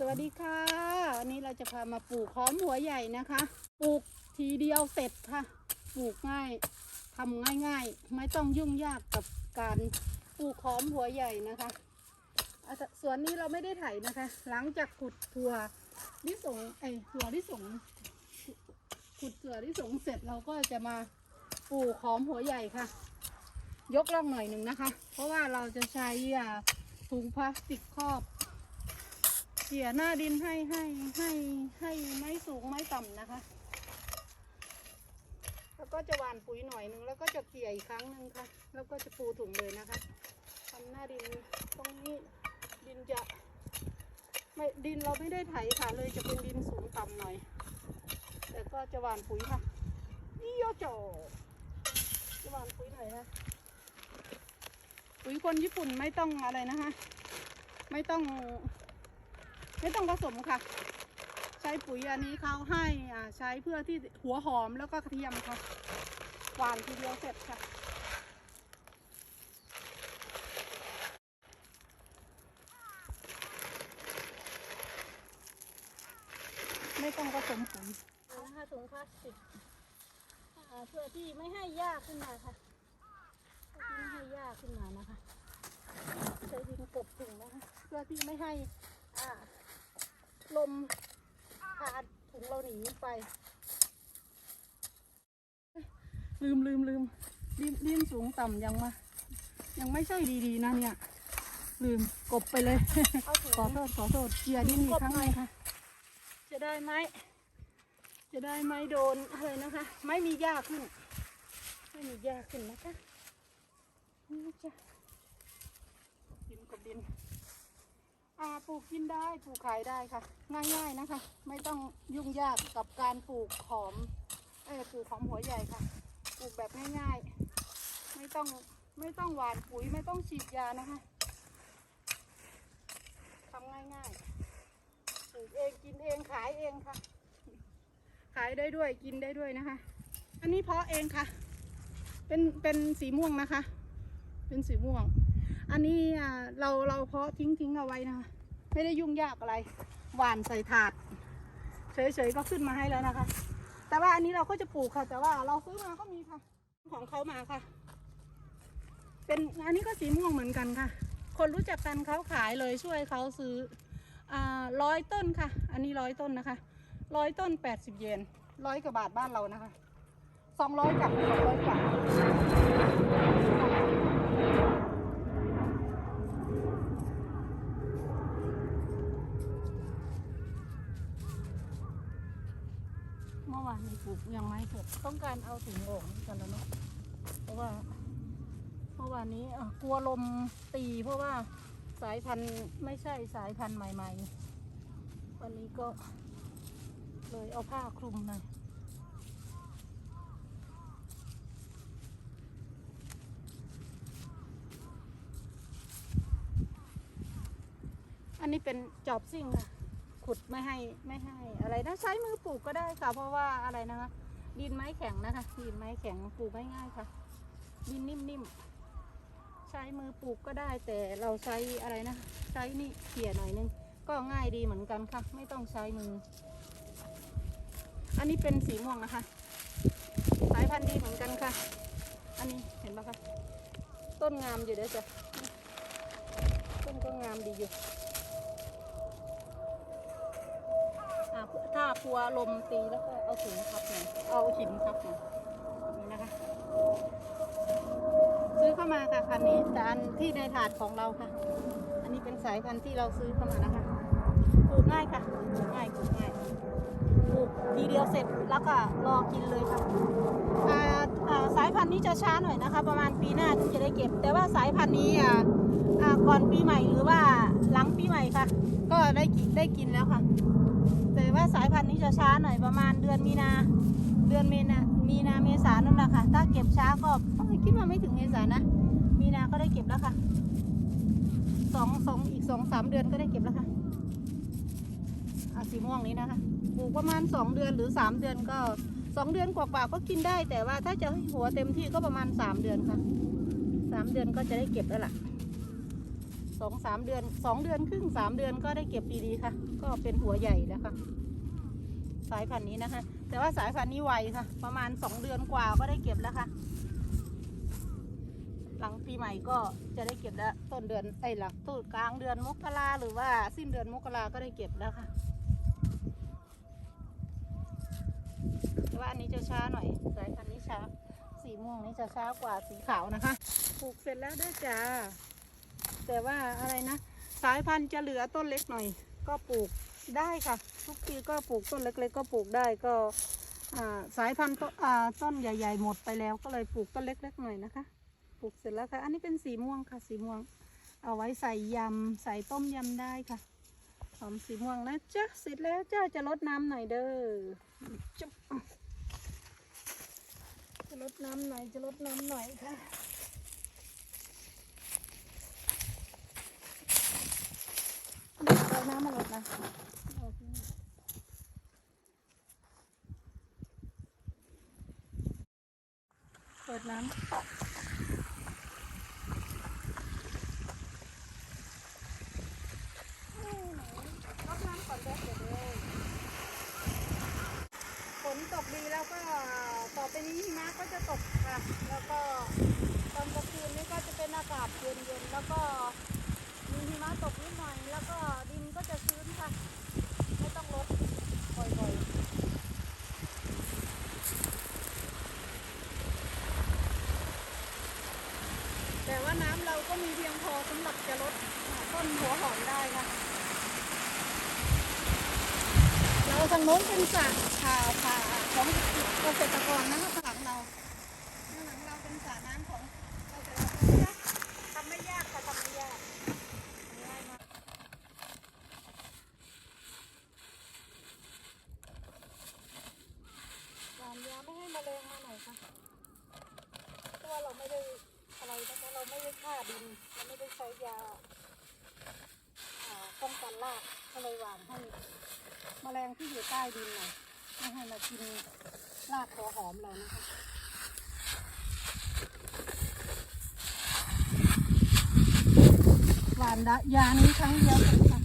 สวัสดีค่ะ วันนี้เราจะพามาปลูกหอมหัวใหญ่นะคะ ปลูกทีเดียวเสร็จค่ะ ปลูกง่ายทำง่ายๆ ไม่ต้องยุ่งยากกับการปลูกหอมหัวใหญ่นะคะสวนนี้เราไม่ได้ไถนะคะ หลังจากขุดถั่วลิสงไอถั่วลิสงขุดถั่วลิสงเสร็จเราก็จะมาปลูกหอมหัวใหญ่ค่ะ ยกล่องหน่อยหนึ่งนะคะ เพราะว่าเราจะใช้ถุงพลาสติกครอบ เกี่ยหน้าดินให้ให้ให้ให้ไม่สูงไม่ต่ำนะคะ แล้วก็จะหว่านปุ๋ยหน่อยหนึงแล้วก็จะเกี่ยอีกครั้งหนึ่งค่ะ แล้วก็จะปูถุงเลยนะคะทำหน้าดินตรงนี้ดินจะไม่ดินเราไม่ได้ไถค่ะ เลยจะเป็นดินสูงต่ำหน่อย แต่ก็จะหว่านปุ๋ยค่ะนี่ยโจจะหว่านปุ๋ยหน่อยนะปุ๋ยคนญี่ปุ่นไม่ต้องอะไรนะคะ ไม่ต้อง ไม่ต้องผสมค่ะ ใช้ปุ๋ยอันนี้เขาให้อ่าใช้เพื่อที่หัวหอมแล้วก็กระเทียมค่ะหวานทีเดียวเสร็จค่ะไม่ต้องผสมปุ๋ยนะคะถุงพลาสติกอ่าเพื่อที่ไม่ให้ยากขึ้นมาค่ะไม่ให้ยากขึ้นมานะคะใช้ดินกบถุงนะคะ เพื่อที่ไม่ให้อ่า ลมพาถุงเราหนีไป ลืมลืมลืมดินดินสูงต่ำยังมา ยังไม่ใช่ดีๆนะเนี่ย ลืมกบไปเลยขอโทษขอโทษเกียร์ดินอีกครั้งหนึงค่ะ จะได้ไหม จะได้ไหมโดนอะไรนะคะ ไม่มีหญ้าขึ้น ไม่มีหญ้าขึ้นนะคะนี่จ้ะดินกับดิน อ่าปลูกกินได้ปลูกขายได้ค่ะ ง่ายๆนะคะ ไม่ต้องยุ่งยากกับการปลูกหอมเออปลูกหอมหัวใหญ่ค่ะ ปลูกแบบง่ายๆ ไม่ต้องไม่ต้องหวานปุ๋ยไม่ต้องฉีดยานะคะทำง่ายๆปลูกเองกินเองขายเองค่ะ ขายได้ด้วยกินได้ด้วยนะคะ อันนี้เพาะเองค่ะ เป็นเป็นสีม่วงนะคะ เป็นสีม่วง อันนี้อ่าเราเราเพาะทิ้งทิ้งเอาไว้นะคะ ไม่ได้ยุ่งยากอะไร หวานใส่ถาด เฉยๆก็ขึ้นมาให้แล้วนะคะ แต่ว่าอันนี้เราก็จะปลูกค่ะ แต่ว่าเราซื้อมาก็มีค่ะ ของเขามาค่ะ เป็นอันนี้ก็สีม่วงเหมือนกันค่ะ คนรู้จักกันเขาขายเลยช่วยเขาซื้ออ่าร้อยต้นค่ะ อันนี้ร้อยต้นนะคะร้อยต้นแปดสิบเยนร้อยกว่าบาทบ้านเรานะคะสองร้อยกับสองร้อยกว่า เมื่อวานปลูกยังไม่เสร็จต้องการเอาถุงออกเหมือนกันแล้วเนาะเพราะว่าเมื่อวานนี้กลัวลมตีเพราะว่าสายพันธุ์ไม่ใช่สายพันธุ์ใหม่ ๆ วันนี้ก็เลยเอาผ้าคลุมหน่อยอันนี้เป็นจอบซิ่งค่ะ ขุดไม่ให้ไม่ให้อะไรนะใช้มือปลูกก็ได้ค่ะ เพราะว่าอะไรนะคะดินไม้แข็งนะคะ ดินไม้แข็งปลูกง่ายๆค่ะ ดินนิ่มๆใช้มือปลูกก็ได้ แต่เราใช้อะไรนะใช้นี่เขี่ยหน่อยนึงก็ง่ายดีเหมือนกันค่ะ ไม่ต้องใช้มือ อันนี้เป็นสีม่วงนะคะ สายพันธุ์ดีเหมือนกันค่ะ อันนี้เห็นปะคะต้นงามอยู่เด้อจ้ะต้นก็งามดีอยู่ อ่าถ้ากลัวลมตีแล้วก็เอาถุงทับหน่อยเอาหินทับหน่อยนี่นะคะ ซื้อเข้ามาค่ะคันนี้แต่อันที่ในถาดของเราค่ะ อันนี้เป็นสายพันธุ์ที่เราซื้อเข้ามานะคะปลูกง่ายค่ะปลูกง่ายปลูกง่ายปลูกทีเดียวเสร็จแล้วก็รอกินเลยค่ะสายพันธุ์นี้จะช้าหน่อยนะคะ ประมาณปีหน้าถึงจะได้เก็บ แต่ว่าสายพันธุ์นี้อ่าอ่าก่อนปีใหม่หรือว่าหลังปีใหม่ค่ะ ก็ได้กินได้กินแล้วค่ะ ว่าสายพันธุ์นี้จะช้าหน่อยประมาณเดือนมีนาเดือนเมนามีนาเมษานั่นแหละค่ะ ถ้าเก็บช้าก็คิดว่าไม่ถึงเมษานะ มีนาก็ได้เก็บแล้วค่ะสองสองอีกสองสามเดือนก็ได้เก็บแล้วค่ะอาสีม่วงนี้นะคะ ปลูกประมาณสองเดือนหรือสามเดือนก็สองเดือนกว่าๆก็กินได้ แต่ว่าถ้าจะให้หัวเต็มที่ก็ประมาณสามเดือนค่ะสามเดือนก็จะได้เก็บแล้วล่ะสองสามเดือนสองเดือนครึ่งสามเดือนก็ได้เก็บดีๆค่ะ ก็เป็นหัวใหญ่แล้วค่ะ สายพันธุ์นี้นะคะ แต่ว่าสายพันธุ์นี้ไวค่ะ ประมาณสองเดือนกว่าก็ได้เก็บแล้วค่ะ หลังปีใหม่ก็จะได้เก็บแล้วต้นเดือนไอ้หลังต้นกลางเดือนมกราหรือว่าสิ้นเดือนมกราก็ได้เก็บแล้วค่ะแต่ว่าอันนี้จะช้าหน่อยสายพันธุ์นี้ช้า สีม่วงนี้จะช้ากว่าสีขาวนะคะปลูกเสร็จแล้วด้วยจ้าแต่ว่าอะไรนะ สายพันธุ์จะเหลือต้นเล็กหน่อย ก็ปลูกได้ค่ะ ทุกปีก็ปลูกต้นเล็กๆก็ปลูกได้ก็สายพันธุ์ต้นต้นใหญ่ ๆ หมดไปแล้วก็เลยปลูกต้นเล็กๆหน่อยนะคะ ปลูกเสร็จแล้วค่ะ อันนี้เป็นสีม่วงค่ะ สีม่วง เอาไว้ใส่ยำใส่ต้มยำได้ค่ะหอมสีม่วงนะจ๊ะเสร็จแล้วจ้าจะลดน้ำหน่อยเด้อจุ๊บจะลดน้ำหน่อยจะลดน้ำหน่อยค่ะน้ำมาลดนะเอาที่นี่เปิดน้ำรดน้ำก่อนแป๊บเดี๋ยวเดี๋ยฝนตกดีแล้วก็ต่อไปนี้หิมะก็จะตกค่ะ แล้วก็ตอนกลางคืนนี่ก็จะเป็นอากาศเย็นๆ แล้วก็มีหิมะตกนิดหน่อย แล้วก็ดินก็จะ ไม่ต้องรดบ่อยๆ แต่ว่าน้ำเราก็มีเพียงพอสำหรับจะลดต้นหัวหอมได้ค่ะ เราทางโน้นเป็นสระผ่าผ่าของเกษตรกรนะคะข้างหลังเราข้างหลังเราเป็นสระน้ำของเกษตรกรนะทำไม่ยากค่ะทำไม่ยากง่ายมาก หวานยาไม่ให้แมลงมาหน่อยค่ะเพราะว่าเราไม่ได้อะไรนะคะเราไม่ได้ฆ่าดิน เราไม่ได้ใช้ยาอ่าป้องากก็เลยหวานให้แมลงที่อยู่ใต้ดินหน่อยไม่ให้มากินรากหัวหอมเรานะคะหวานยานี้ครั้งเดียวค่ะ